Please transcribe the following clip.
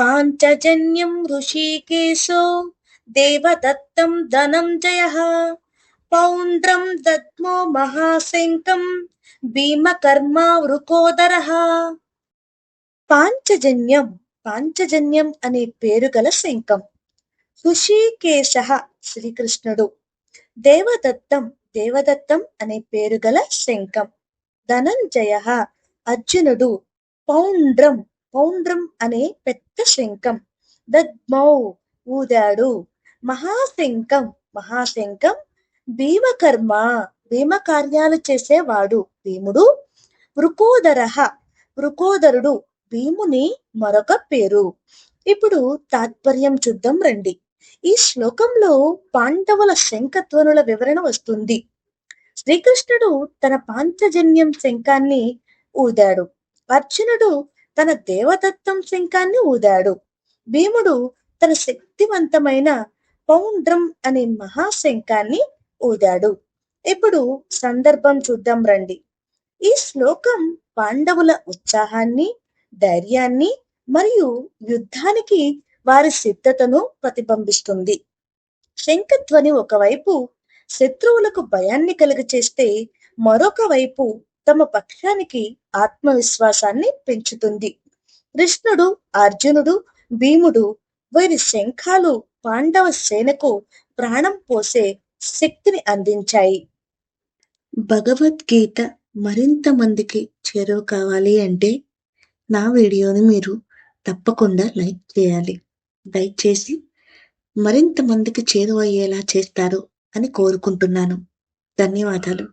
పాంచజన్యం ఋషికేశో దేవదత్తం ధనంజయ పౌండ్రం దద్మో మహాశంకం భీమకర్మ వృకోదర పాంచజన్యం పాంచజన్యం అనే పేరు గల శంఖం ఋషికేశ శ్రీకృష్ణుడు దేవదత్తం దేవదత్తం అనే పేరు గల శంఖం ధనంజయ అర్జునుడు పౌండ్రం పౌండ్రం అనే పెద్ద శంఖం. దద్మౌ ఊదాడు. మహాశంఖం మహాశంఖం. భీమకర్మ భీమ కార్యాలు చేసేవాడు భీముడు. వృకోదర వృకోదరుడు భీముని మరొక పేరు. ఇప్పుడు తాత్పర్యం చూద్దాం రండి. ఈ శ్లోకంలో పాండవుల శంఖధ్వనుల వివరణ వస్తుంది. శ్రీకృష్ణుడు తన పాంచజన్యం శంఖాన్ని ఊదాడు. అర్జునుడు తన దేవతత్వం శంఖాన్ని ఊదాడు. భీముడు తన శక్తివంతమైన పౌండ్రం అనే మహాశంఖాన్ని ఊదాడు. ఇప్పుడు సందర్భం చూద్దాం రండి. ఈ శ్లోకం పాండవుల ఉత్సాహాన్ని ధైర్యాన్ని మరియు యుద్ధానికి వారి సిద్ధతను ప్రతిబింబిస్తుంది. శంఖధ్వని ఒకవైపు శత్రువులకు భయాన్ని కలుగచేస్తే మరొక వైపు తమ పక్షానికి ఆత్మవిశ్వాసాన్ని పెంచుతుంది. కృష్ణుడు అర్జునుడు భీముడు వీరి శంఖాలు పాండవ సేనకు ప్రాణం పోసే శక్తిని అందించాయి. భగవద్గీత మరింత మందికి చేరువ కావాలి అంటే నా వీడియోని మీరు తప్పకుండా లైక్ చేయాలి. లైక్ చేసి మరింత మందికి చేరువయ్యేలా చేస్తారు అని కోరుకుంటున్నాను. ధన్యవాదాలు.